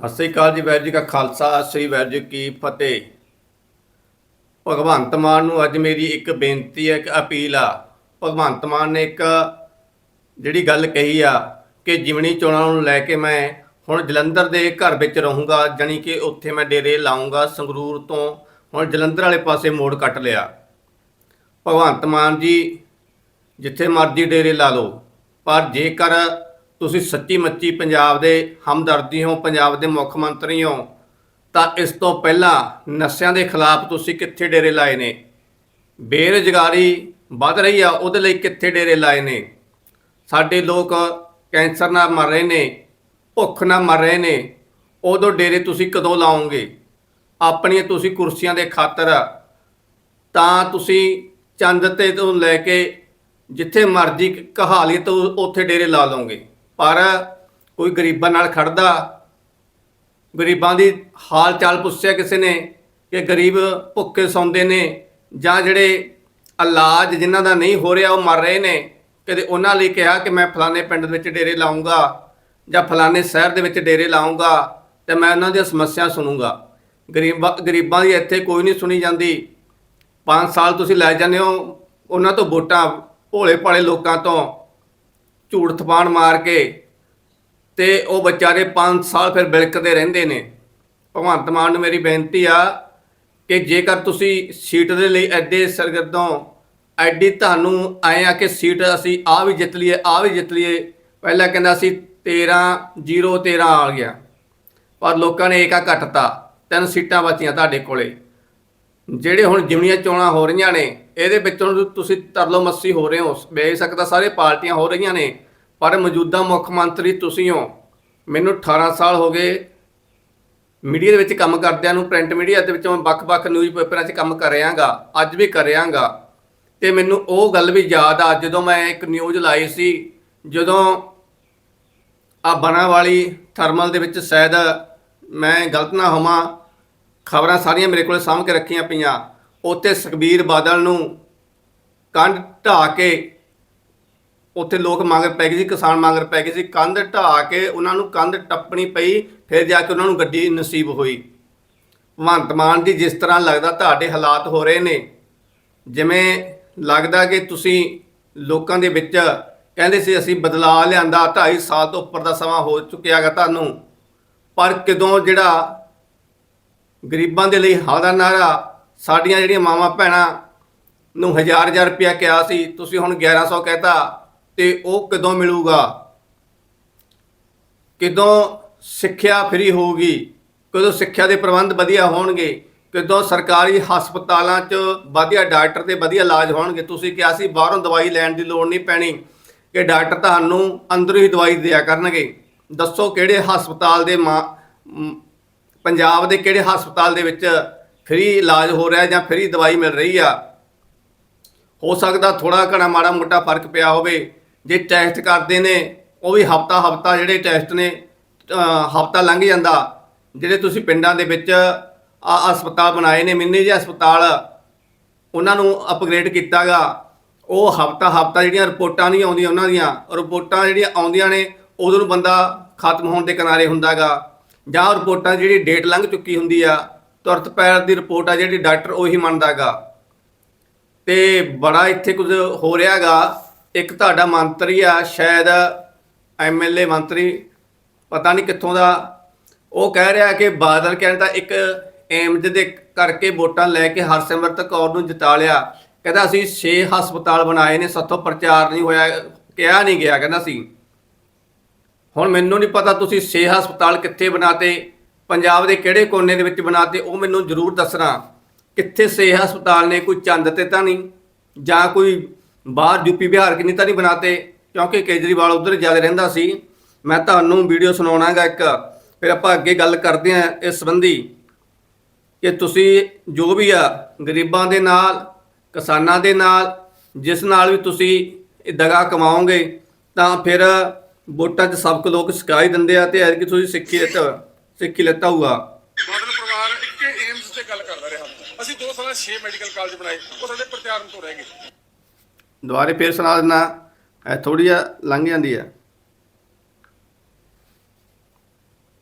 ਸਤਿ ਸ੍ਰੀ ਅਕਾਲ ਜੀ ਵੈਰ ਜੀ ਕਾ ਖਾਲਸਾ, ਸ੍ਰੀ ਵੈਰ ਜੀ ਕੀ ਫਤਿਹ। ਭਗਵੰਤ ਮਾਨ ਨੂੰ ਅੱਜ ਮੇਰੀ ਇੱਕ ਬੇਨਤੀ ਹੈ, ਇੱਕ ਅਪੀਲ ਆ। ਭਗਵੰਤ ਮਾਨ ਨੇ ਇੱਕ ਜਿਹੜੀ ਗੱਲ ਕਹੀ ਆ ਕਿ ਜਿਮਣੀ ਚੋਣਾਂ ਨੂੰ ਲੈ ਕੇ ਮੈਂ ਹੁਣ ਜਲੰਧਰ ਦੇ ਘਰ ਵਿੱਚ ਰਹੂੰਗਾ, ਜਾਣੀ ਕਿ ਉੱਥੇ ਮੈਂ ਡੇਰੇ ਲਾਉਂਗਾ ਸੰਗਰੂਰ ਤੋਂ ਹੁਣ ਜਲੰਧਰ ਵਾਲੇ ਪਾਸੇ ਮੋੜ ਕੱਟ ਲਿਆ। ਭਗਵੰਤ ਮਾਨ ਜੀ, ਜਿੱਥੇ ਮਰਜ਼ੀ ਡੇਰੇ ਲਾ ਲਓ, ਪਰ ਜੇਕਰ ਤੁਸੀਂ ਸੱਚੀ ਮੱਚੀ ਪੰਜਾਬ ਦੇ ਹਮਦਰਦੀ ਹੋ, ਪੰਜਾਬ ਦੇ ਮੁੱਖ ਮੰਤਰੀ ਹੋ, ਤਾਂ ਇਸ ਤੋਂ ਪਹਿਲਾਂ ਨਸ਼ਿਆਂ ਦੇ ਖਿਲਾਫ ਤੁਸੀਂ ਕਿੱਥੇ ਡੇਰੇ ਲਾਏ ਨੇ? ਬੇਰੁਜ਼ਗਾਰੀ ਵੱਧ ਰਹੀ ਆ, ਉਹਦੇ ਲਈ ਕਿੱਥੇ ਡੇਰੇ ਲਾਏ ਨੇ? ਸਾਡੇ ਲੋਕ ਕੈਂਸਰ ਨਾਲ ਮਰ ਰਹੇ ਨੇ, ਭੁੱਖ ਨਾਲ ਮਰ ਰਹੇ ਨੇ, ਉਦੋਂ ਡੇਰੇ ਤੁਸੀਂ ਕਦੋਂ ਲਾਓਗੇ? ਆਪਣੀਆਂ ਤੁਸੀਂ ਕੁਰਸੀਆਂ ਦੇ ਖਾਤਰ ਤਾਂ ਤੁਸੀਂ ਚੰਦ ਤੇ ਤੋਂ ਲੈ ਕੇ ਜਿੱਥੇ ਮਰਜ਼ੀ ਕਹਾਲੀ ਤੋਂ ਉੱਥੇ ਡੇਰੇ ਲਾ ਲਓਗੇ। ਪਰ ਕੋਈ ਗਰੀਬਾਂ ਨਾਲ ਖੜਦਾ, ਗਰੀਬਾਂ ਦੀ ਹਾਲ ਚਾਲ ਪੁੱਛਿਆ ਕਿਸੇ ਨੇ ਕਿ ਗਰੀਬ ਭੁੱਖੇ ਸੌਂਦੇ ਨੇ ਜਾਂ ਜਿਹੜੇ ਇਲਾਜ ਜਿਨ੍ਹਾਂ ਦਾ ਨਹੀਂ ਹੋ ਰਿਹਾ ਉਹ ਮਰ ਰਹੇ ਨੇ, ਕਦੇ ਉਹਨਾਂ ਲਈ ਕਿਹਾ ਕਿ ਮੈਂ ਫਲਾਣੇ ਪਿੰਡ ਦੇ ਵਿੱਚ ਡੇਰੇ ਲਾਉਂਗਾ ਜਾਂ ਫਲਾਣੇ ਸ਼ਹਿਰ ਦੇ ਵਿੱਚ ਡੇਰੇ ਲਾਉਂਗਾ ਤੇ ਮੈਂ ਉਹਨਾਂ ਦੀਆਂ ਸਮੱਸਿਆ ਸੁਣੂੰਗਾ। ਗਰੀਬਾਂ ਗਰੀਬਾਂ ਦੀ ਇੱਥੇ ਕੋਈ ਨਹੀਂ ਸੁਣੀ ਜਾਂਦੀ। 5 ਸਾਲ ਤੁਸੀਂ ਲੈ ਜਾਂਦੇ ਹੋ, ਉਹਨਾਂ ਤੋਂ ਵੋਟਾਂ ਭੋਲੇ ਭਾਲੇ ਲੋਕਾਂ ਤੋਂ। ਝੂਠ ਥਪਾਣ ਮਾਰ ਕੇ ਤੇ ਉਹ ਵਿਚਾਰੇ 5 ਸਾਲ ਫਿਰ ਬਿਲਕਦੇ ਰਹਿੰਦੇ ਨੇ। ਭਗਵੰਤ ਮਾਨ ਨੂੰ ਮੇਰੀ ਬੇਨਤੀ ਆ ਕਿ ਜੇਕਰ ਤੁਸੀਂ ਸੀਟ ਦੇ ਲਈ ਐਡੇ ਸਰਗਰਦੋਂ ਐਡੀ ਤੁਹਾਨੂੰ ਆਏ ਆ ਕਿ ਸੀਟ ਅਸੀਂ ਆ ਵੀ ਜਿੱਤ ਲਈਏ ਆ ਵੀ ਜਿੱਤ ਲਈਏ, ਪਹਿਲਾਂ ਕਹਿੰਦਾ ਸੀ 13 0 13 ਆ ਗਿਆ। ਪਰ ਲੋਕਾਂ ਨੇ ਏਕਾ ਘਟਤਾ ਤਿੰਨ ਸੀਟਾਂ ਬਚੀਆਂ ਤੁਹਾਡੇ ਕੋਲੇ। ਜਿਹੜੇ ਹੁਣ ਜਿਮਣੀਆਂ ਚੋਣਾਂ ਹੋ ਰਹੀਆਂ ਨੇ ਇਹਦੇ ਵਿੱਚੋਂ ਤੁਸੀਂ ਤਰਲੋ ਮੱਸੀ ਹੋ ਰਹੇ ਹੋ ਵੇਖ ਸਕਦਾ ਸਾਰੇ ਪਾਰਟੀਆਂ ਹੋ ਰਹੀਆਂ ਨੇ, ਪਰ ਮੌਜੂਦਾ ਮੁੱਖ ਮੰਤਰੀ ਤੁਸੀਂ ਹੋ। ਮੈਨੂੰ 18 ਸਾਲ ਹੋ ਗਏ ਮੀਡੀਆ ਦੇ ਵਿੱਚ ਕੰਮ ਕਰਦਿਆਂ ਨੂੰ, ਪ੍ਰਿੰਟ ਮੀਡੀਆ ਦੇ ਵਿੱਚ ਮੈਂ ਵੱਖ-ਵੱਖ ਨਿਊਜ਼ ਪੇਪਰਾਂ 'ਚ ਕੰਮ ਕਰ ਰਿਹਾਗਾ, ਅੱਜ ਵੀ ਕਰ ਰਿਹਾਗਾ। ਤੇ ਮੈਨੂੰ ਉਹ ਗੱਲ ਵੀ ਯਾਦ ਆ, ਜਦੋਂ ਮੈਂ ਇੱਕ ਨਿਊਜ਼ ਲਾਈ ਸੀ, ਜਦੋਂ ਆ ਬਣਾ ਵਾਲੀ ਥਰਮਲ ਦੇ ਵਿੱਚ ਸ਼ਾਇਦ ਮੈਂ ਗਲਤ ਨਾ ਹੋਵਾਂ, ਖਬਰਾਂ ਸਾਰੀਆਂ ਮੇਰੇ ਕੋਲ ਸਾਂਭ ਕੇ ਰੱਖੀਆਂ ਪਈਆਂ। ਉੱਥੇ ਸੁਖਬੀਰ ਬਾਦਲ ਨੂੰ ਕੰਧ ਢਾ ਕੇ ਉੱਥੇ ਲੋਕ ਮਗਰ ਪੈ ਗਏ ਸੀ, ਕਿਸਾਨ ਮਗਰ ਪੈ ਗਏ ਸੀ, ਕੰਧ ਢਾ ਕੇ ਉਹਨਾਂ ਨੂੰ ਕੰਧ ਟੱਪਣੀ ਪਈ, ਫਿਰ ਜਾ ਕੇ ਉਹਨਾਂ ਨੂੰ ਗੱਡੀ ਨਸੀਬ ਹੋਈ। ਭਗਵੰਤ ਮਾਨ ਜੀ, ਜਿਸ ਤਰ੍ਹਾਂ ਲੱਗਦਾ ਤੁਹਾਡੇ ਹਾਲਾਤ ਹੋ ਰਹੇ ਨੇ, ਜਿਵੇਂ ਲੱਗਦਾ ਕਿ ਤੁਸੀਂ ਲੋਕਾਂ ਦੇ ਵਿੱਚ ਕਹਿੰਦੇ ਸੀ, ਅਸੀਂ ਬਦਲਾਅ ਲਿਆਂਦਾ 2.5 ਸਾਲ ਤੋਂ ਉੱਪਰ ਦਾ ਸਮਾਂ ਹੋ ਚੁੱਕਿਆ ਚੁੱਕਿਆਗਾ ਤੁਹਾਨੂੰ, ਪਰ ਕਦੋਂ ਜਿਹੜਾ ਗਰੀਬਾਂ ਦੇ ਲਈ ਹਾਂ ਦਾ ਨਾਰਾ ਸਾਡੀਆਂ ਜਿਹੜੀਆਂ ਮਾਵਾਂ ਭੈਣਾਂ ਨੂੰ ਹਜ਼ਾਰ ਹਜ਼ਾਰ ਰੁਪਇਆ ਕਿਹਾ ਸੀ, ਤੁਸੀਂ ਹੁਣ 1100 ਕਹਿਤਾ ਤੇ ਉਹ ਕਦੋਂ ਮਿਲੂਗਾ? ਕਦੋਂ ਸਿੱਖਿਆ ਫਰੀ ਹੋਊਗੀ? ਕਦੋਂ ਸਿੱਖਿਆ ਦੇ ਪ੍ਰਬੰਧ ਵਧੀਆ ਹੋਣਗੇ? ਕਦੋਂ ਸਰਕਾਰੀ ਹਸਪਤਾਲਾਂ 'ਚ ਵਧੀਆ ਡਾਕਟਰ ਤੇ ਵਧੀਆ ਇਲਾਜ ਹੋਣਗੇ? ਤੁਸੀਂ ਕਿਹਾ ਸੀ ਬਾਹਰੋਂ ਦਵਾਈ ਲੈਣ ਦੀ ਲੋੜ ਨਹੀਂ ਪੈਣੀ, ਕਿ ਡਾਕਟਰ ਤੁਹਾਨੂੰ ਅੰਦਰੋਂ ਹੀ ਦਵਾਈ ਦਿਆ ਕਰਨਗੇ। ਦੱਸੋ ਕਿਹੜੇ ਹਸਪਤਾਲ ਦੇ ਮਾ- ਪੰਜਾਬ ਦੇ ਕਿਹੜੇ ਹਸਪਤਾਲ ਦੇ ਵਿੱਚ ਫ੍ਰੀ ਇਲਾਜ ਹੋ ਰਿਹਾ ਜਾਂ ਫ੍ਰੀ ਦਵਾਈ ਮਿਲ ਰਹੀ ਆ। ਹੋ ਸਕਦਾ ਥੋੜਾ ਘਣਾ ਮਾੜਾ ਮੋਟਾ ਫ਼ਰਕ ਪਿਆ ਹੋਵੇ। ਜੇ ਟੈਸਟ ਕਰਦੇ ਨੇ, ਉਹ ਵੀ ਹਫਤਾ ਹਫਤਾ ਜਿਹੜੇ ਟੈਸਟ ਨੇ ਹਫਤਾ ਲੰਘ ਜਾਂਦਾ। ਜਿਹੜੇ ਤੁਸੀਂ ਪਿੰਡਾਂ ਦੇ ਵਿੱਚ ਆ ਹਸਪਤਾਲ ਬਣਾਏ ਨੇ, ਮਿੰਨੀ ਜਿਹੇ ਹਸਪਤਾਲ, ਉਹਨਾਂ ਨੂੰ ਅਪਗ੍ਰੇਡ ਕੀਤਾਗਾ। ਉਹ ਹਫਤਾ ਹਫਤਾ ਜਿਹੜੀਆਂ ਰਿਪੋਰਟਾਂ ਨਹੀਂ ਆਉਂਦੀਆਂ ਉਹਨਾਂ ਦੀਆਂ, ਰਿਪੋਰਟਾਂ ਜਿਹੜੀਆਂ ਆਉਂਦੀਆਂ ਨੇ, ਉਦੋਂ ਨੂੰ ਬੰਦਾ ਖਤਮ ਹੋਣ ਦੇ ਕਿਨਾਰੇ ਹੁੰਦਾਗਾ। ਜਾਂ ਰਿਪੋਰਟਾਂ ਜਿਹੜੀ ਡੇਟ ਲੰਘ ਚੁੱਕੀ ਹੁੰਦੀ ਆ ਤੁਰਤ ਪੈਰ ਦੀ ਰਿਪੋਰਟ ਆ ਜਿਹੜੀ ਡਾਕਟਰ ਉਹੀ ਮੰਨਦਾਗਾ ਤੇ ਬੜਾ ਇੱਥੇ ਕੁਝ ਹੋ ਰਿਹਾਗਾ ਇੱਕ ਤੁਹਾਡਾ ਮੰਤਰੀ ਆ, ਸ਼ਾਇਦ ਐਮਐਲਏ ਮੰਤਰੀ, ਪਤਾ ਨਹੀਂ ਕਿੱਥੋਂ ਦਾ। ਉਹ ਕਹਿ ਰਿਹਾ ਕਿ ਬਾਦਲ ਕਹਿੰਦਾ ਇੱਕ ਏਮਜ ਦੇ ਕਰਕੇ ਵੋਟਾਂ ਲੈ ਕੇ ਹਰਸਿਮਰਤ ਕੌਰ ਨੂੰ ਜਿਤਾ ਲਿਆ। ਕਹਿੰਦਾ ਅਸੀਂ 6 ਹਸਪਤਾਲ ਬਣਾਏ ਨੇ, ਸਾਥੋਂ ਪ੍ਰਚਾਰ ਨਹੀਂ ਹੋਇਆ, ਕਿਹਾ ਨਹੀਂ ਗਿਆ, ਕਹਿੰਦਾ ਸੀ। ਹੁਣ ਮੈਨੂੰ ਨਹੀਂ ਪਤਾ ਤੁਸੀਂ 6 ਹਸਪਤਾਲ ਕਿੱਥੇ ਬਣਾਤੇ। ਪੰਜਾਬ ਦੇ ਕਿਹੜੇ ਕੋਨੇ ਦੇ ਵਿੱਚ ਬਣਾਤੇ, ਉਹ ਮੈਨੂੰ ਜ਼ਰੂਰ ਦੱਸਣਾ। ਕਿੱਥੇ ਸਿਹਤ ਹਸਪਤਾਲ ਨੇ, ਕੋਈ ਚੰਦ ਤੇ ਤਾਂ ਨਹੀਂ? ਜਾਂ ਕੋਈ ਬਾਹਰ ਯੂਪੀ ਬਿਹਾਰ ਕਿੰਨੀ ਤਾਂ ਨਹੀਂ ਬਣਾਤੇ? ਕਿਉਂਕਿ ਕੇਜਰੀਵਾਲ ਉਧਰ ਜ਼ਿਆਦਾ ਰਹਿੰਦਾ ਸੀ। ਮੈਂ ਤੁਹਾਨੂੰ ਵੀਡੀਓ ਸੁਣਾਉਣਾਗਾ ਇੱਕ। ਫਿਰ ਆਪਾਂ ਅੱਗੇ ਗੱਲ ਕਰਦੇ ਹਾਂ ਇਸ ਸੰਬੰਧੀ। ਕਿ ਤੁਸੀਂ ਜੋ ਵੀ ਆ, ਗਰੀਬਾਂ ਦੇ ਨਾਲ, ਕਿਸਾਨਾਂ ਦੇ ਨਾਲ, ਜਿਸ ਨਾਲ ਵੀ ਤੁਸੀਂ ਦਗਾ ਕਮਾਓਗੇ, ਤਾਂ ਫਿਰ ਵੋਟਾਂ 'ਚ ਸਭ ਲੋਕ ਸਿਖਾਈ ਦਿੰਦੇ ਆ ਤੇ ਐਤਕੀ ਤੁਸੀਂ ਸਿੱਖੀ ਲੈਤਾ ਸਿੱਖੀ ਲੈਤਾ ਹੋਊਗਾ? ਬਾਦਲ ਪਰਿਵਾਰ ਇੱਕੇ ਏਮਸ ਤੇ ਗੱਲ ਕਰਦਾ ਰਿਹਾ। ਅਸੀਂ ਦੋ ਸਾਲਾਂ 6 ਮੈਡੀਕਲ ਕਾਲਜ ਬਣਾਏ ਉਹ ਸਾਡੇ ਪ੍ਰਚਾਰਨ ਤੋਂ ਰਹਿ ਗਏ। ਦੁਬਾਰੇ ਫੇਰ ਸੁਣਾ ਦਿੰਦਾ ਇਹ ਥੋੜੀ ਜਿਹਾ ਲੰਘ ਜਾਂਦੀ ਆ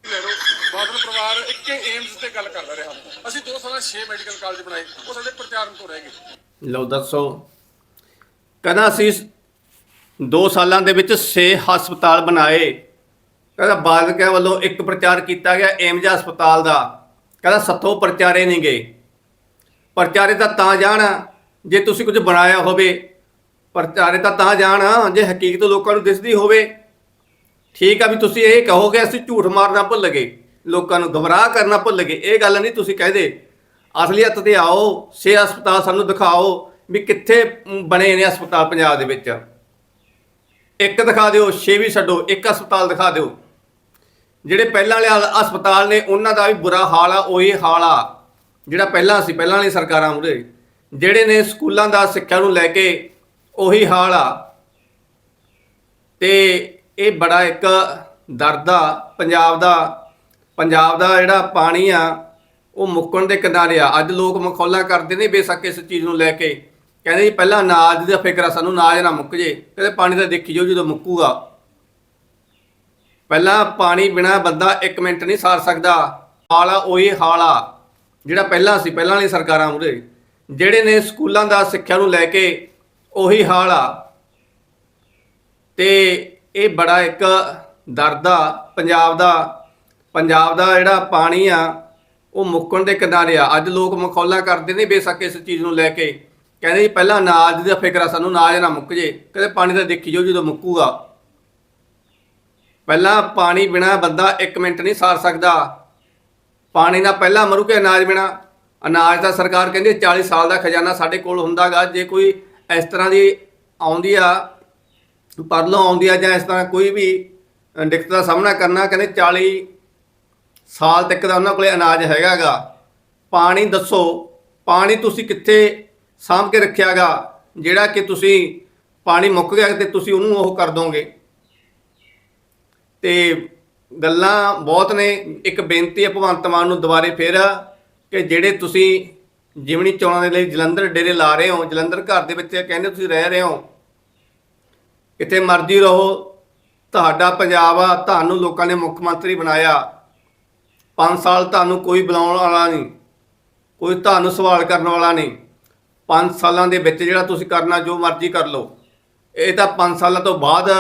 ਲੈ ਲਓ ਬਾਦਲ ਪਰਿਵਾਰ ਇੱਕ ਏਮਸ ਤੇ ਗੱਲ ਕਰਦਾ ਰਿਹਾ। ਅਸੀਂ ਦੋ ਸਾਲਾਂ 6 ਮੈਡੀਕਲ ਕਾਲਜ ਬਣਾਏ ਉਹ ਸਾਡੇ ਪ੍ਰਚਾਰਨ ਤੋਂ ਰਹਿ ਗਏ। ਲਓ ਦੱਸੋ ਕਹਿੰਦਾ ਅਸੀਂ 2 ਸਾਲਾਂ ਦੇ ਵਿੱਚ 6 ਹਸਪਤਾਲ ਬਣਾਏ? ਕਹਿੰਦਾ ਬਾਦਕਿਆਂ ਵੱਲੋਂ ਇੱਕ ਪ੍ਰਚਾਰ ਕੀਤਾ ਗਿਆ ਏਮਜ ਹਸਪਤਾਲ ਦਾ। ਕਹਿੰਦਾ ਸੱਤੋਂ ਪ੍ਰਚਾਰੇ ਨਹੀਂ ਗਏ। ਪ੍ਰਚਾਰੇ ਤਾਂ ਤਾਂ ਜਾਣ, ਜੇ ਤੁਸੀਂ ਕੁਝ ਬਣਾਇਆ ਹੋਵੇ। ਪ੍ਰਚਾਰੇ ਤਾਂ ਤਾਂ ਜਾਣ, ਜੇ ਹਕੀਕਤ ਲੋਕਾਂ ਨੂੰ ਦਿਸਦੀ ਹੋਵੇ। ਠੀਕ ਆ ਵੀ ਤੁਸੀਂ ਇਹ ਕਹੋਗੇ, ਅਸੀਂ ਝੂਠ ਮਾਰਨਾ ਭੁੱਲ ਗਏ। ਲੋਕਾਂ ਨੂੰ ਗਮਰਾਹ ਕਰਨਾ ਭੁੱਲ ਗਏ। ਇਹ ਗੱਲ ਨਹੀਂ ਤੁਸੀਂ ਕਹਦੇ। ਅਸਲੀਅਤ ਤੇ ਆਓ, ਸੇ ਹਸਪਤਾਲ ਸਾਨੂੰ ਦਿਖਾਓ ਵੀ ਕਿੱਥੇ ਬਣੇ ਨੇ ਹਸਪਤਾਲ ਪੰਜਾਬ ਦੇ ਵਿੱਚ। ਇੱਕ ਦਿਖਾ ਦਿਓ, ਛੇ ਵੀ ਛੱਡੋ, ਇੱਕ ਹਸਪਤਾਲ ਦਿਖਾ ਦਿਓ। ਜਿਹੜੇ ਪਹਿਲਾਂ ਵਾਲੇ ਹਸਪਤਾਲ ਨੇ, ਉਹਨਾਂ ਦਾ ਵੀ ਬੁਰਾ ਹਾਲ ਆ, ਉਹੀ ਹਾਲ ਆ, ਜਿਹੜਾ ਪਹਿਲਾਂ ਸੀ, ਪਹਿਲਾਂ ਵਾਲੀ ਸਰਕਾਰਾਂ ਉਹਦੇ ਜਿਹੜੇ ਨੇ ਸਕੂਲਾਂ ਦਾ, ਸਿੱਖਿਆ ਨੂੰ ਲੈ ਕੇ ਉਹੀ ਹਾਲ ਆ। ਤੇ ਇਹ ਬੜਾ ਇੱਕ ਦਰਦ ਆ, ਪੰਜਾਬ ਦਾ। ਪੰਜਾਬ ਦਾ ਜਿਹੜਾ ਪਾਣੀ ਆ, ਉਹ ਮੁੱਕਣ ਦੇ ਕਿਨਾਰੇ ਆ। ਅੱਜ ਲੋਕ ਮਖੌਲਾ ਕਰਦੇ ਨੇ ਬੇਸ਼ੱਕ ਇਸ ਚੀਜ਼ ਨੂੰ ਲੈ ਕੇ। ਕਹਿੰਦੇ ਜੀ, ਪਹਿਲਾਂ ਅਨਾਜ ਦਾ ਫਿਕਰ ਆ, ਸਾਨੂੰ ਅਨਾਜ ਨਾ ਮੁੱਕ ਜੇ, ਕਹਿੰਦੇ ਪਾਣੀ ਤਾਂ ਦੇਖੀ ਜਾਓ ਜਦੋਂ ਮੁੱਕੂਗਾ। ਪਹਿਲਾਂ ਪਾਣੀ ਬਿਨਾ ਬੰਦਾ 1 ਮਿੰਟ ਨਹੀਂ ਸਾਰ ਸਕਦਾ। ਹਾਲ ਆ ਉਹੀ ਹਾਲ। ਆ ਜਿਹੜਾ ਪਹਿਲਾਂ ਸੀ, ਪਹਿਲਾਂ ਵਾਲੀ ਸਰਕਾਰਾਂ ਮੁਰੇ ਜਿਹੜੇ ਨੇ ਸਕੂਲਾਂ ਦਾ ਸਿੱਖਿਆ ਨੂੰ ਲੈ ਕੇ ਉਹੀ ਹਾਲ। ਆ ਤੇ ਇਹ ਬੜਾ ਇੱਕ ਦਰਦ ਆ ਪੰਜਾਬ ਦਾ ਪੰਜਾਬ ਦਾ ਜਿਹੜਾ ਪਾਣੀ ਆ, ਉਹ ਮੁੱਕਣ ਦੇ ਕਿਨਾਰੇ ਆ। ਅੱਜ ਲੋਕ ਮਖੌਲਾ ਕਰਦੇ ਨੇ ਬੇਸ਼ੱਕ ਇਸ ਚੀਜ਼ ਨੂੰ ਲੈ ਕੇ। ਕਹਿੰਦੇ ਜੀ ਪਹਿਲਾਂ ਅਨਾਜ ਦਾ ਫਿਕਰ ਆ, ਸਾਨੂੰ ਅਨਾਜ ਨਾ ਮੁੱਕ ਜੇ। ਕਹਿੰਦੇ ਪਾਣੀ ਦਾ ਦੇਖੀ ਜਾਓ ਜਦੋਂ ਮੁੱਕੂਗਾ। ਪਹਿਲਾਂ ਪਾਣੀ ਬਿਨਾ ਬੰਦਾ 1 ਮਿੰਟ ਨਹੀਂ ਸਾਰ ਸਕਦਾ। ਪਾਣੀ ਨਾਲ ਪਹਿਲਾਂ ਮਰੂ ਕੇ ਅਨਾਜ ਬਿਨਾ? ਅਨਾਜ ਦਾ ਸਰਕਾਰ ਕਹਿੰਦੀ ਹੈ 40 ਸਾਲ ਦਾ ਖਜ਼ਾਨਾ ਸਾਡੇ ਕੋਲ ਹੁੰਦਾਗਾ। ਜੇ ਕੋਈ ਇਸ ਤਰ੍ਹਾਂ ਦੀ ਆਉਂਦੀ ਆ, ਪਰਲੋਂ ਆਉਂਦੀ ਆ ਜਾਂ ਇਸ ਤਰ੍ਹਾਂ ਕੋਈ ਵੀ ਦਿੱਕਤ ਦਾ ਸਾਹਮਣਾ ਕਰਨਾ, ਕਹਿੰਦੇ 40 ਸਾਲ ਤੱਕ ਦਾ ਉਹਨਾਂ ਕੋਲੇ ਅਨਾਜ ਹੈਗਾਗਾ। ਪਾਣੀ ਦੱਸੋ, ਪਾਣੀ ਤੁਸੀਂ ਕਿੱਥੇ ਸਾਂਭ ਕੇ ਰੱਖਿਆਗਾ? ਜਿਹੜਾ ਕਿ ਤੁਸੀਂ ਪਾਣੀ ਮੁੱਕ ਗਿਆ ਤੇ ਤੁਸੀਂ ਉਹਨੂੰ ਉਹ ਕਰ ਦੋਗੇ। ਤੇ ਗੱਲਾਂ ਬਹੁਤ ਨੇ। ਇੱਕ ਬੇਨਤੀ ਹੈ ਭਗਵੰਤ ਮਾਨ ਨੂੰ ਦੁਬਾਰੇ ਫੇਰ ਕਿ ਜਿਹੜੇ ਤੁਸੀਂ ਜਿਮਣੀ ਚੋਣਾਂ ਦੇ ਲਈ ਜਲੰਧਰ ਡੇਰੇ ਲਾ ਰਹੇ ਹੋ, ਜਲੰਧਰ ਘਰ ਦੇ ਵਿੱਚ ਕਹਿੰਦੇ ਤੁਸੀਂ ਰਹਿ ਰਹੇ ਹੋ ਕਿਤੇ ਮਰਜ਼ੀ ਰਹੋ। ਤੁਹਾਡਾ ਪੰਜਾਬ ਆ ਤੁਹਾਨੂੰ ਲੋਕਾਂ ਨੇ ਮੁੱਖ ਮੰਤਰੀ ਬਣਾਇਆ। 5 ਸਾਲ ਤੁਹਾਨੂੰ ਕੋਈ ਬੁਲਾਉਣ ਵਾਲਾ ਨਹੀਂ, ਕੋਈ ਤੁਹਾਨੂੰ ਸਵਾਲ ਕਰਨ ਵਾਲਾ ਨਹੀਂ। 5 ਸਾਲਾਂ ਦੇ ਵਿੱਚ ਜਿਹੜਾ ਤੁਸੀਂ ਕਰਨਾ, ਜੋ ਮਰਜ਼ੀ ਕਰ ਲਓ। ਇਹ ਤਾਂ 5 ਸਾਲਾਂ ਤੋਂ ਬਾਅਦ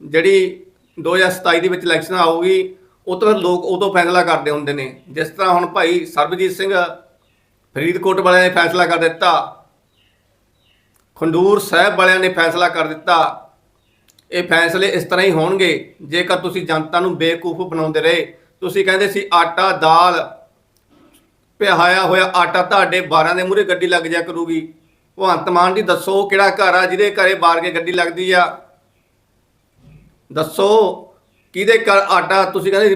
ਜਿਹੜੀ 2027 ਦੇ ਵਿੱਚ ਇਲੈਕਸ਼ਨ ਆਊਗੀ, ਉਹ ਤੋਂ ਫਿਰ ਲੋਕ ਉਦੋਂ ਫੈਸਲਾ ਕਰਦੇ ਹੁੰਦੇ ਨੇ। ਜਿਸ ਤਰ੍ਹਾਂ ਹੁਣ ਭਾਈ ਸਰਬਜੀਤ ਸਿੰਘ ਫਰੀਦਕੋਟ ਵਾਲਿਆਂ ਨੇ ਫੈਸਲਾ ਕਰ ਦਿੱਤਾ, ਖੰਡੂਰ ਸਾਹਿਬ ਵਾਲਿਆਂ ਨੇ ਫੈਸਲਾ ਕਰ ਦਿੱਤਾ, ਇਹ ਫੈਸਲੇ ਇਸ ਤਰ੍ਹਾਂ ਹੀ ਹੋਣਗੇ, ਜੇਕਰ ਤੁਸੀਂ ਜਨਤਾ ਨੂੰ ਬੇਕੂਫ ਬਣਾਉਂਦੇ ਰਹੇ। ਤੁਸੀਂ ਕਹਿੰਦੇ ਸੀ ਆਟਾ, ਦਾਲ ਪਿਹਾਇਆ ਹੋਇਆ ਆਟਾ ਤੁਹਾਡੇ 12 ਦੇ ਮੂਹਰੇ ਗੱਡੀ ਲੱਗ ਜਾ ਕਰੂਗੀ। ਭਗਵੰਤ ਮਾਨ ਜੀ ਦੱਸੋ ਕਿਹੜਾ ਘਰ ਆ, ਜਿਹਦੇ ਘਰੇ ਬਾਰ ਕੇ ਗੱਡੀ ਲੱਗਦੀ ਆ? ਦੱਸੋ, ਕਿਹਦੇ ਘਰ ਆਟਾ? ਤੁਸੀਂ ਕਹਿੰਦੇ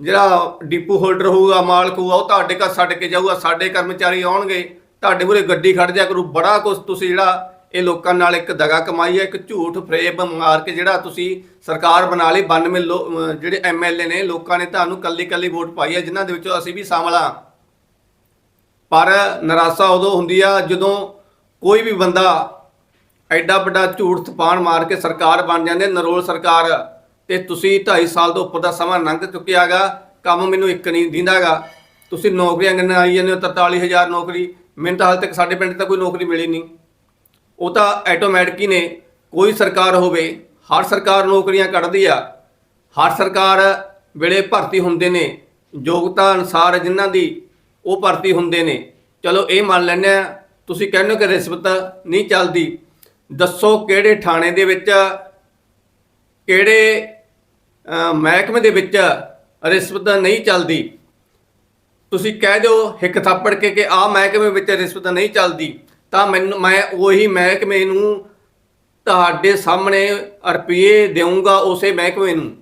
ਜਿਹੜਾ ਡਿਪੂ ਹੋਲਡਰ ਹੋਊਗਾ, ਮਾਲਕ ਹੋਊਗਾ, ਉਹ ਤੁਹਾਡੇ ਘਰ ਛੱਡ ਕੇ ਜਾਊਗਾ, ਸਾਡੇ ਕਰਮਚਾਰੀ ਆਉਣਗੇ, ਤੁਹਾਡੇ ਮੂਹਰੇ ਗੱਡੀ ਖੜ ਜਾ ਕਰੂ। ਬੜਾ ਕੁਝ ਤੁਸੀਂ ਜਿਹੜਾ ਇਹ ਲੋਕਾਂ ਨਾਲ ਇੱਕ ਦਗਾ ਕਮਾਈ ਹੈ ਇੱਕ ਝੂਠ ਫਰੇਬ ਮਾਰ ਕੇ ਜਿਹੜਾ ਤੁਸੀਂ ਸਰਕਾਰ ਬਣਾ ਲਈ 92 ਲੋ- ਅਮ, ਜਿਹੜੇ ਐਮਐਲਏ ਨੇ, ਲੋਕਾਂ ਨੇ ਤੁਹਾਨੂੰ ਕੱਲੀ ਕੱਲੀ ਵੋਟ ਪਾਈ ਹੈ ਜਿਨ੍ਹਾਂ ਦੇ ਵਿੱਚੋਂ ਅਸੀਂ ਵੀ ਸ਼ਾਮਲ ਹਾਂ ਪਰ ਨਿਰਾਸ਼ਾ ਉਦੋਂ ਹੁੰਦੀ ਆ ਜਦੋਂ ਕੋਈ ਵੀ ਬੰਦਾ ਐਡਾ ਵੱਡਾ ਝੂਠ ਤਪਾਨ ਮਾਰ ਕੇ ਸਰਕਾਰ ਬਣ ਜਾਂਦੇ ਨਰੋਲ ਸਰਕਾਰ। ਤੇ ਤੁਸੀਂ 2.5 ਸਾਲ ਤੋਂ ਉੱਪਰ ਦਾ ਸਮਾਂ ਲੰਘ ਚੁੱਕਿਆਗਾ ਕੰਮ ਮੈਨੂੰ ਇੱਕ ਨਹੀਂ ਦਿੰਦਾਗਾ ਤੁਸੀਂ ਨੌਕਰੀਆਂ ਗਿਣ ਆਈ ਜਾਂਦੇ ਹੋ? 43000 ਨੌਕਰੀ। ਮੈਨੂੰ ਤਾਂ ਹਾਲ ਤੱਕ ਸਾਡੇ ਪਿੰਡ ਤਾਂ ਕੋਈ ਨੌਕਰੀ ਮਿਲੀ ਨਹੀਂ। ਉਹ ਤਾਂ ਆਟੋਮੈਟਿਕ ਹੀ ਨੇ। ਕੋਈ ਸਰਕਾਰ ਹੋਵੇ, ਹਰ ਸਰਕਾਰ ਨੌਕਰੀਆਂ ਕੱਢਦੀ ਆ। ਹਰ ਸਰਕਾਰ ਵੇਲੇ ਭਰਤੀ ਹੁੰਦੇ ਨੇ। ਯੋਗਤਾ ਅਨਸਾਰ ਜਿਨ੍ਹਾਂ ਦੀ ਉਹ ਭਰਤੀ ਹੁੰਦੇ ਨੇ। ਚਲੋ, ਇਹ ਮੰਨ ਲੈਂਦੇ ਆ। ਤੁਸੀਂ ਕਹਿੰਦੇ ਹੋ ਕਿ ਰਿਸ਼ਵਤ ਨਹੀਂ ਚੱਲਦੀ। ਦੱਸੋ ਕਿਹੜੇ ਥਾਣੇ ਦੇ ਵਿੱਚ, ਕਿਹੜੇ ਮਹਿਕਮੇ ਦੇ ਵਿੱਚ ਰਿਸ਼ਵਤ ਨਹੀਂ ਚੱਲਦੀ? ਤੁਸੀਂ ਕਹਿ ਦਿਓ ਹਿੱਕ ਥਾਪੜ ਕੇ ਕਿ ਆਹ ਮਹਿਕਮੇ ਵਿੱਚ ਰਿਸ਼ਵਤ ਨਹੀਂ ਚੱਲਦੀ, ਤਾਂ ਮੈਨੂੰ, ਮੈਂ ਉਹੀ ਮਹਿਕਮੇ ਨੂੰ ਤੁਹਾਡੇ ਸਾਹਮਣੇ ਰੁਪਏ ਦੇਵਾਂਗਾ ਉਸੇ ਮਹਿਕਮੇ ਨੂੰ।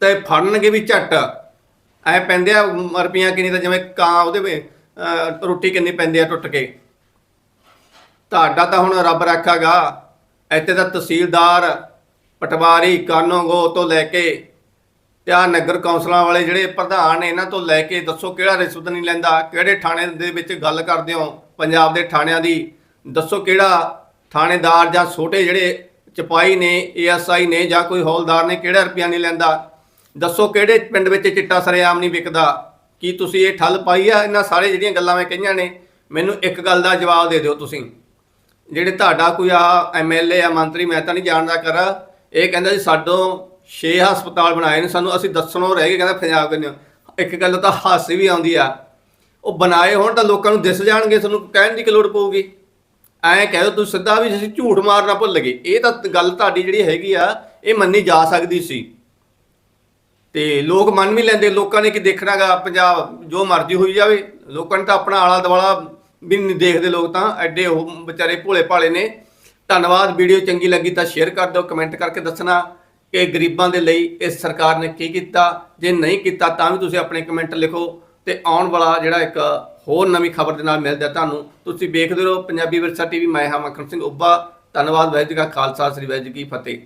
ਤੇ ਫੜਨਗੇ ਵੀ ਝੱਟ। ਐ ਪੈਂਦੇ ਆ ਰੁਪਈਆਂ ਕਿੰਨੀ ਤਾਂ, ਜਿਵੇਂ ਕਾਂ ਉਹਦੇ ਰੋਟੀ ਕਿੰਨੀ ਪੈਂਦੀ ਆ ਟੁੱਟ ਕੇ। ਤੁਹਾਡਾ ਤਾਂ ਹੁਣ ਰੱਬ ਰੱਖਾਗਾ। ਇੱਥੇ ਦਾ ਤਹਿਸੀਲਦਾਰ ਪਟਵਾਰੀ ਕਾਨੂੰਗੋ ਤੋਂ ਲੈ ਕੇ ਤੇ ਆਹ ਨਗਰ ਕੌਂਸਲਾਂ ਵਾਲੇ ਜਿਹੜੇ ਪ੍ਰਧਾਨ ਨੇ, ਇਹਨਾਂ ਤੋਂ ਲੈ ਕੇ ਦੱਸੋ ਕਿਹੜਾ ਰਿਸ਼ਵਤ ਨਹੀਂ ਲੈਂਦਾ, ਕਿਹੜੇ ਥਾਣੇ ਦੇ ਵਿੱਚ ਗੱਲ ਕਰਦੇ ਹੋ? ਪੰਜਾਬ ਦੇ ਥਾਣਿਆਂ ਦੀ ਦੱਸੋ ਕਿਹੜਾ ਥਾਣੇਦਾਰ ਜਾਂ ਛੋਟੇ ਜਿਹੜੇ ਚਪਾਈ ਨੇ, ਏਐਸਆਈ ਨੇ ਜਾਂ ਕੋਈ ਹੌਲਦਾਰ ਨੇ, ਕਿਹੜਾ ਰੁਪਿਆ ਨਹੀਂ ਲੈਂਦਾ? ਦੱਸੋ ਕਿਹੜੇ ਪਿੰਡ ਵਿੱਚ ਚਿੱਟਾ ਸਰੇਆਮ ਨਹੀਂ ਵਿਕਦਾ? ਕੀ ਤੁਸੀਂ ਇਹ ਠੱਲ ਪਾਈ ਆ? ਇਹਨਾਂ ਸਾਰੇ ਜਿਹੜੀਆਂ ਗੱਲਾਂ ਮੈਂ ਕਹੀਆਂ ਨੇ, ਮੈਨੂੰ ਇੱਕ ਗੱਲ ਦਾ ਜਵਾਬ ਦੇ ਦਿਓ ਤੁਸੀਂ। ਜਿਹੜੇ ਤੁਹਾਡਾ ਕੋਈ ਆ ਐਮਐਲਏ ਆ, ਮੰਤਰੀ, ਮੈਂ ਤਾਂ ਨਹੀਂ ਜਾਣਦਾ ਕਰ ਇਹ ਕਹਿੰਦਾ ਜੀ, ਸਾਡੋਂ 6 ਹਸਪਤਾਲ ਬਣਾਏ ਨੇ, ਸਾਨੂੰ ਅਸੀਂ ਦੱਸਣੋਂ ਰਹਿ ਗਏ। ਕਹਿੰਦਾ ਪੰਜਾਬ ਦੇ ਇੱਕ ਗੱਲ ਤਾਂ ਹਾਸੀ ਵੀ ਆਉਂਦੀ ਆ। ਉਹ ਬਣਾਏ ਹੋਣ ਤਾਂ ਲੋਕਾਂ ਨੂੰ ਦਿਸ ਜਾਣਗੇ, ਤੁਹਾਨੂੰ ਕਹਿਣ ਦੀ ਕੀ ਲੋੜ ਪਊਗੀ? ਐਂ ਕਹਿ ਦਿਓ ਤੁਸੀਂ ਸਿੱਧਾ ਵੀ ਅਸੀਂ ਝੂਠ ਮਾਰਨਾ ਭੁੱਲ ਗਏ। ਇਹ ਤਾਂ ਗੱਲ ਤੁਹਾਡੀ ਜਿਹੜੀ ਹੈਗੀ ਆ, ਇਹ ਮੰਨੀ ਜਾ ਸਕਦੀ ਸੀ। ਤੇ ਲੋਕ ਮੰਨ ਵੀ ਲੈਂਦੇ, ਲੋਕਾਂ ਨੇ ਕੀ ਦੇਖਣਾਗਾ, ਪੰਜਾਬ ਜੋ ਮਰਜ਼ੀ ਹੋਈ ਜਾਵੇ, ਲੋਕਾਂ ਨੇ ਤਾਂ ਆਪਣਾ ਆਲਾ ਦੁਆਲਾ ਵੀ ਨਹੀਂ ਦੇਖਦੇ ਲੋਕ ਤਾਂ ਐਡੇ ਉਹ ਵਿਚਾਰੇ ਭੋਲੇ ਭਾਲੇ ਨੇ। ਧੰਨਵਾਦ, ਵੀਡੀਓ ਚੰਗੀ ਲੱਗੀ ਤਾਂ ਸ਼ੇਅਰ ਕਰ ਦਿਓ ਕਮੈਂਟ ਕਰਕੇ ਦੱਸਣਾ ਕਿ ਗਰੀਬਾਂ ਦੇ ਲਈ ਇਸ ਸਰਕਾਰ ਨੇ ਕੀ ਕੀਤਾ। ਜੇ ਨਹੀਂ ਕੀਤਾ ਤਾਂ ਵੀ ਤੁਸੀਂ ਆਪਣੇ ਕਮੈਂਟ ਲਿਖੋ ਤੇ ਆਉਣ ਵਾਲਾ ਜਿਹੜਾ ਇੱਕ ਹੋਰ ਨਵੀਂ ਖਬਰ ਦੇ ਨਾਲ ਮਿਲਦਾ ਤੁਹਾਨੂੰ। ਤੁਸੀਂ ਵੇਖਦੇ ਰਹੋ ਪੰਜਾਬੀ ਵਿਰਸਾ ਟੀਵੀ, ਮੈਂ ਹਾਂ ਮੱਖਣ ਸਿੰਘ ਉੱਬਾ ਧੰਨਵਾਦ ਵੈਜ ਜੀ ਕਾ ਖਾਲਸਾ, ਸ੍ਰੀ ਵੈਜ ਜੀ ਕੀ ਫਤਿਹ।